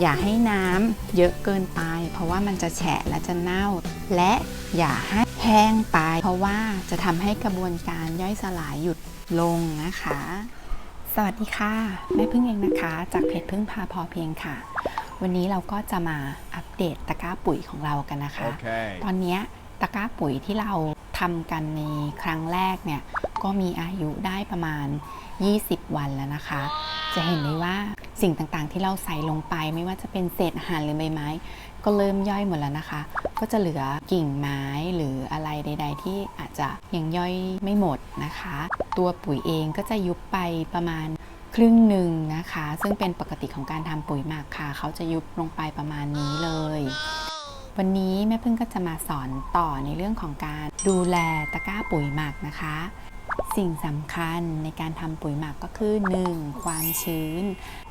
อย่าให้น้ำเยอะเกินไป เพราะว่ามันจะแฉะและจะเน่า และอย่าให้แห้งไป เพราะว่าจะทำให้กระบวนการย่อยสลายหยุดลงนะคะ สวัสดีค่ะ แม่พึ่งเองนะคะ จากเพจพึ่งพาพอเพียงค่ะ วันนี้เราก็จะมาอัปเดตตะกร้าปุ๋ยของเรากันนะคะ Okay. ตอนเนี้ยตะกร้าปุ๋ยที่เราทำกันในครั้งแรกเนี่ยก็มีอายุได้ประมาณ 20 วันแล้วนะคะ จะเห็นได้ว่าสิ่งต่างๆ ที่เราใส่ลงไปไม่ว่าจะเป็นเศษอาหารหรือใบไม้ ก็เริ่มย่อยหมดแล้วนะคะ ก็จะเหลือกิ่งไม้หรืออะไรใด ๆ ที่อาจจะยังย่อยไม่หมดนะคะ ตัวปุ๋ยเองก็จะยุบไปประมาณครึ่งหนึ่งนะคะ ซึ่งเป็นปกติของการทำปุ๋ยหมักค่ะ เขาจะยุบลงไปประมาณนี้เลย วันนี้แม่พึ่งก็จะมาสอนต่อในเรื่องของการดูแลตะกร้าปุ๋ยหมักนะคะ สิ่งสำคัญในการทำปุ๋ยหมักก็คือ 1. ความชื้น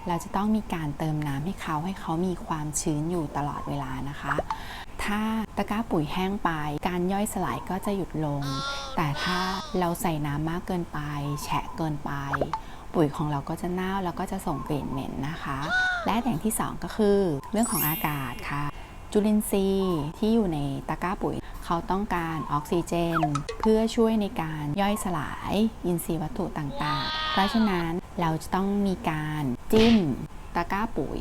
เราจะต้องมีการเติมน้ำให้เขาให้เขามีความชื้นอยู่ตลอดเวลานะคะ ถ้าตะกร้าปุ๋ยแห้งไป การย่อยสลายก็จะหยุดลง แต่ถ้าเราใส่น้ำมากเกินไป แฉะเกินไป ปุ๋ยของเราก็จะเน่าแล้วก็จะส่งกลิ่นเหม็นนะคะ และอย่างที่สองก็คือ เรื่องของอากาศค่ะ จุลินทรีย์ที่อยู่ในตะกร้าปุ๋ย เขาต้องการออกซิเจน เพื่อช่วยในการย่อยสลายอินทรีย์วัตถุต่างๆ เพราะฉะนั้นเราจะต้องมีการจิ้มตะกร้าปุ๋ย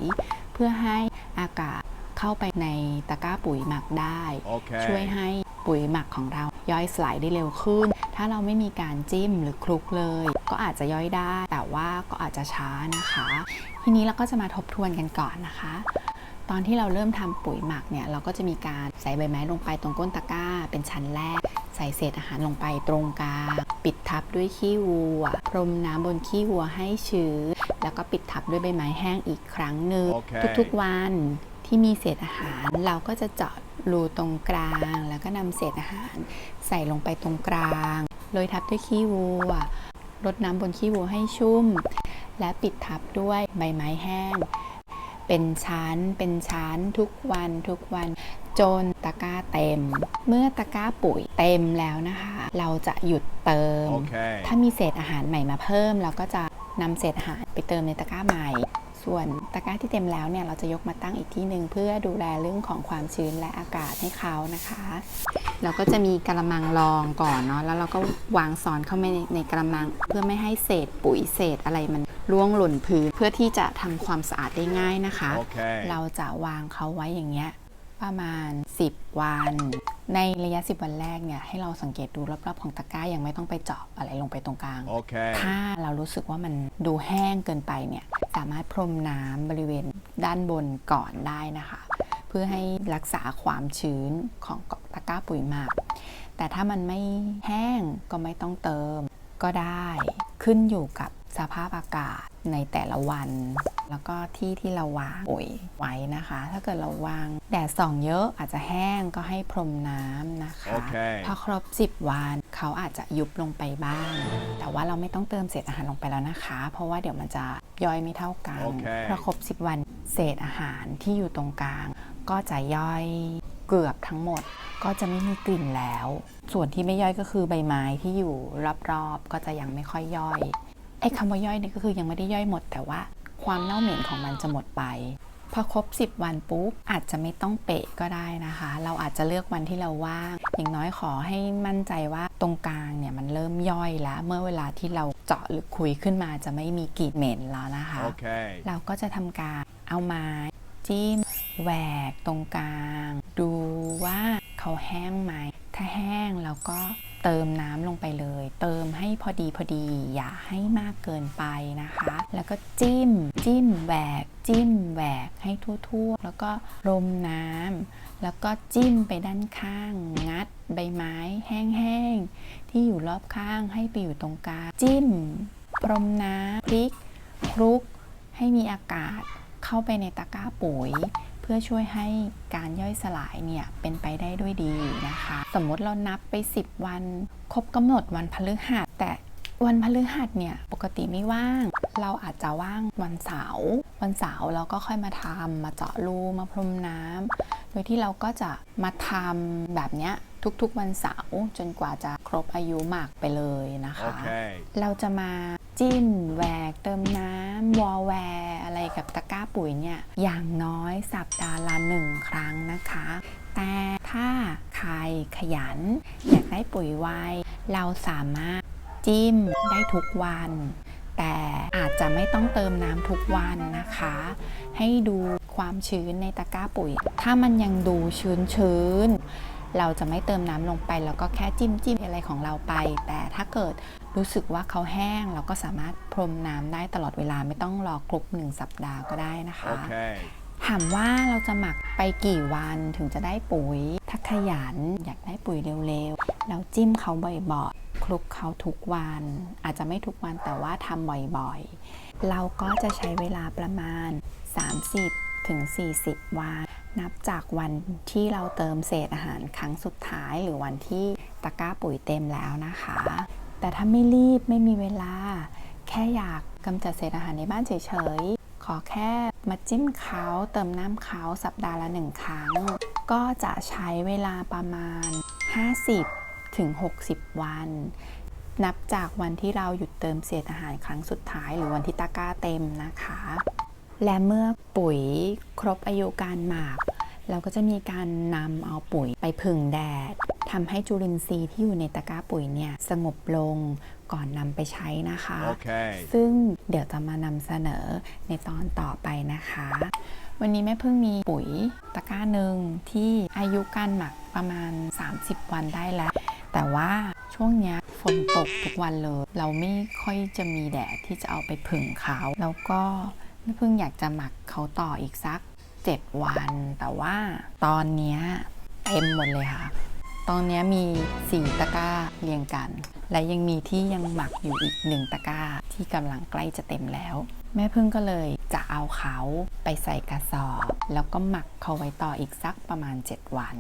เพื่อให้อากาศเข้าไปในตะกร้าปุ๋ยหมักได้ Okay. ช่วยให้ปุ๋ยหมักของเราย่อยสลายได้เร็วขึ้น ถ้าเราไม่มีการจิ้มหรือคลุกเลย ก็อาจจะย่อยได้ แต่ว่าก็อาจจะช้านะคะ ทีนี้เราก็จะมาทบทวนกันก่อนนะคะ ตอนที่เราเริ่มทำปุ๋ยหมักเนี่ยเราก็จะมีการใส่ใบไม้ลงไปตรงก้นตะกร้า เป็นชั้นแรก ใส่เศษอาหารลงไปตรงกลางปิดทับด้วยขี้วัว พรมน้ำบนขี้วัวให้ชื้นแล้วก็ปิดทับด้วยใบไม้แห้งอีกครั้งหนึ่งโอเคทุกๆวันที่มีเศษอาหาร เราก็จะเจาะรูตรงกลาง แล้วก็นำเศษอาหาร ใส่ลงไปตรงกลางโรยทับด้วยขี้วัวรดน้ำบนขี้วัวให้ชุ่ม และปิดทับด้วยใบไม้แห้ง เป็นชั้น เป็นชั้นทุกวันทุกวัน จนตะกร้าเต็ม เมื่อตะกร้าปุ๋ยเต็มแล้วนะคะ เราจะหยุดเติม Okay. ถ้ามีเศษอาหารใหม่มาเพิ่ม เราก็จะนำเศษอาหารไปเติมในตะกร้าใหม่ ส่วนตะกร้าที่เต็มแล้วเนี่ยเราจะยกมาตั้งอีกที่หนึ่งเพื่อดูแลเรื่องของความชื้นและอากาศให้เขานะคะ เราก็จะมีกระมังรองก่อนเนาะแล้วเราก็วางซ้อนเข้าไปในในกระมัง เพื่อไม่ให้เศษปุ๋ยเศษอะไรมัน ร่วงหล่นพื้นเพื่อที่จะทำความสะอาดได้ง่ายนะคะ Okay. เราจะวางเขาไว้อย่างเงี้ยประมาณ 10 วัน ในระยะ 10 วันแรกเนี่ยให้เราสังเกตดูรอบๆของตะกร้ายังไม่ต้องไปเจาะอะไรลงไปตรงกลาง Okay. ถ้าเรารู้สึกว่ามันดูแห้งเกินไปเนี่ยสามารถพรมน้ำบริเวณด้านบนก่อนได้นะคะ เพื่อให้รักษาความชื้นของตะกร้าปุ๋ยหมัก แต่ถ้ามันไม่แห้งก็ไม่ต้องเติมก็ได้ ขึ้นอยู่กับ สภาพอากาศในแต่ละวัน แล้วก็ที่ที่เราวางปุ๋ยไว้นะคะ ถ้าเกิดเราวางแดดส่องเยอะอาจจะแห้งก็ให้พรมน้ำนะคะโอเคพอครบ 10 วันเขาอาจจะยุบลงไปบ้าง แต่ว่าเราไม่ต้องเติมเศษอาหารลงไปแล้วนะคะ เพราะว่าเดี๋ยวมันจะย่อยไม่เท่ากันโอเคพอครบ 10 วันเศษอาหารที่อยู่ตรงกลาง ก็จะย่อยเกือบทั้งหมดก็จะไม่มีกลิ่นแล้ว ส่วนที่ไม่ย่อยก็คือใบไม้ที่อยู่รอบๆ ก็จะยังไม่ค่อยย่อย ไอ้คำว่าย่อยเนี่ยก็คือยังไม่ได้ย่อยหมด แต่ว่าความเน่าเหม็นของมันจะหมดไป พอครบ 10 วันปุ๊บอาจจะไม่ต้องเปะก็ได้นะคะ เราอาจจะเลือกวันที่เราว่าง อย่างน้อยขอให้มั่นใจว่าตรงกลางเนี่ยมันเริ่มย่อยแล้ว เมื่อเวลาที่เราเจาะหรือคุยขึ้นมาจะไม่มีกลิ่นเหม็นแล้วนะคะ Okay. เราก็จะทำการเอาไม้จิ้มแหวกตรงกลาง ดูว่าเขาแห้งไหม ถ้าแห้งเราก็ เติมน้ำลงไปเลย เติมให้พอดีพอดี อย่าให้มากเกินไปนะคะ แล้วก็จิ้ม จิ้มแหวก จิ้มแหวกให้ทั่วๆ แล้วก็รมน้ำแล้วก็จิ้มไปด้านข้าง งัดใบไม้แห้งๆ ที่อยู่รอบข้างให้ไปอยู่ตรงกลาง จิ้ม พรมน้ำพลิก คลุก ให้มีอากาศเข้าไปในตะกร้าปุ๋ย พื่อช่วยให้การย่อยสลายเนี่ยเป็นไปได้ด้วยดีนะคะ สมมติเรานับไป 10 วันครบกำหนดวันพฤหัส แต่วันพฤหัสเนี่ยปกติไม่ว่าง เราอาจจะว่างวันเสาร์วันเสาร์เราก็ค่อยมาทำมาเจาะรูมาพรมน้ำโดยที่เราก็จะมาทำแบบเนี้ยทุกๆวันเสาร์จนกว่าจะครบอายุหมากไปเลยนะคะ Okay. เราจะมาจิ้มแหวกเติมน้ำวอลแวร์อะไร กับตะกร้าปุ๋ยเนี่ยอย่างน้อยสัปดาห์ละหนึ่งครั้งนะคะ แต่ถ้าใครขยัน อยากได้ปุ๋ยไวเราสามารถจิ้มได้ทุกวัน แต่อาจจะไม่ต้องเติมน้ำทุกวันนะคะ ให้ดูความชื้นในตะกร้าปุ๋ย ถ้ามันยังดูชื้นชื้น เราจะไม่เติมน้ำลงไป แล้วก็แค่จิ้มจิ้มอะไรของเราไป แต่ถ้าเกิดรู้สึกว่าเขาแห้ง เราก็สามารถพรมน้ำได้ตลอดเวลาไม่ต้องรอครบหนึ่งสัปดาห์ก็ได้นะคะ Okay. ถามว่าเราจะหมักไปกี่วันถึงจะได้ปุ๋ย ถ้าขยันอยากได้ปุ๋ยเร็วๆ เราจิ้มเขาบ่อยๆ คลุกเขาทุกวัน อาจจะไม่ทุกวันแต่ว่าทำบ่อยๆ เราก็จะใช้เวลาประมาณ 30 ถึง 40 วัน นับจากวันที่เราเติมเศษอาหารครั้งสุดท้ายหรือวันที่ตะกร้าปุ๋ยเต็มแล้วนะคะ แต่ถ้าไม่รีบไม่มีเวลา แค่อยากกำจัดเศษอาหารในบ้านเฉยๆ ขอแค่มาจิ้มเขาเติมน้ำเขาสัปดาห์ละหนึ่งครั้ง ก็จะใช้เวลาประมาณ 50ถึง60 วันนับจากวันที่เราหยุดเติมเศษอาหารครั้งสุดท้าย หรือวันที่ตะกร้าเต็มนะคะ และเมื่อปุ๋ยครบอายุการหมักเราก็จะมีการนำเอาปุ๋ยไปผึ่งแดดทำให้จุลินทรีย์ที่อยู่ในตะกร้าปุ๋ยเนี่ยสงบลงก่อนนำไปใช้นะคะ Okay. ซึ่งเดี๋ยวจะมานำเสนอในตอนต่อไปนะคะ วันนี้แม่เพิ่งมีปุ๋ยตะกร้าหนึ่งที่อายุการหมักประมาณ 30 วันได้แล้ว แต่ว่าช่วงเนี้ยฝนตกทุกวันเลย เราไม่ค่อยจะมีแดดที่จะเอาไปผึ่งเขาแล้วก็ แม่พิ่งอยากจะหมักเขาต่ออีกสัก 7 วัน แต่ว่าตอนนี้เต็มหมดเลยค่ะ ตอนนี้มี 4 ตะกร้าเรียงกัน และยังมีที่ยังหมักอยู่อีกหนึ่งตะกร้าที่กำลังใกล้จะเต็มแล้ว แม่พึ่งก็เลยจะเอาเขาไปใส่กระสอบ แล้วก็หมักเขาไว้ต่ออีกสักประมาณ 7 วัน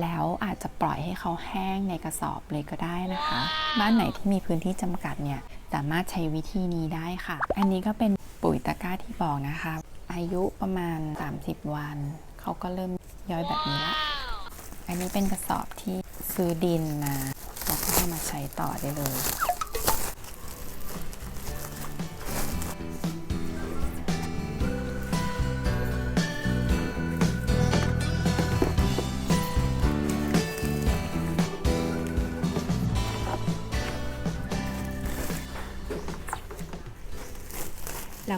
แล้วอาจจะปล่อยให้เขาแห้งในกระสอบเลยก็ได้นะคะ บ้านไหนที่มีพื้นที่จำกัดเนี่ย สามารถใช้วิธีนี้ได้ค่ะ อันนี้ก็เป็น ปุ๋ยตะกร้าที่บอกนะคะ อายุประมาณ 30 วัน เขาก็เริ่มย่อยแบบนี้ละอันนี้เป็นกระสอบที่ซื้อดินมาแล้วก็มาใช้ต่อได้เลย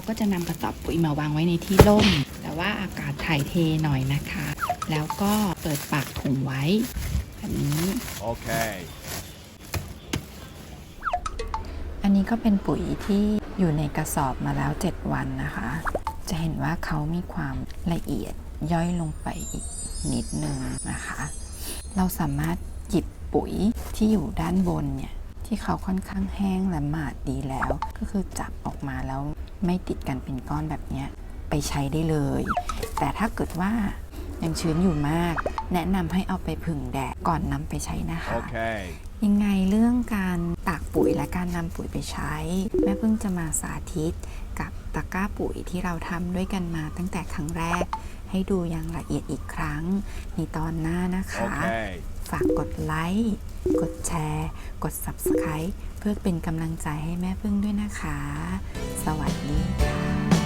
เราก็จะนำกระสอบปุ๋ยมาวางไว้ในที่ร่ม แต่ว่าอากาศถ่ายเทหน่อยนะคะ แล้วก็เปิดปากถุงไว้แบบนี้ Okay. อันนี้ก็เป็นปุ๋ยที่อยู่ในกระสอบมาแล้ว 7 วันนะคะ จะเห็นว่าเขามีความละเอียดย่อยลงไปอีกนิดนึงนะคะ เราสามารถหยิบปุ๋ยที่อยู่ด้านบนเนี่ย ที่เขาค่อนข้างแห้งและหมาดดีแล้ว ก็คือจับออกมาแล้วไม่ติดกันเป็นก้อนแบบเนี้ยไปใช้ได้เลย แต่ถ้าเกิดว่ายังชื้นอยู่มาก แนะนำให้เอาไปผึ่งแดดก่อนนำไปใช้นะคะ Okay. ยังไงเรื่องการตากปุ๋ยและการนำปุ๋ยไปใช้ แม่เพิ่งจะมาสาธิตกับตะกร้าปุ๋ยที่เราทำด้วยกันมาตั้งแต่ครั้งแรก ให้ดูอย่างละเอียดอีกครั้งในตอนหน้านะคะ Okay. ฝากกดไลค์ กดแชร์ กด Subscribe เพื่อเป็นกำลังใจให้แม่พึ่งด้วยนะคะ สวัสดีค่ะ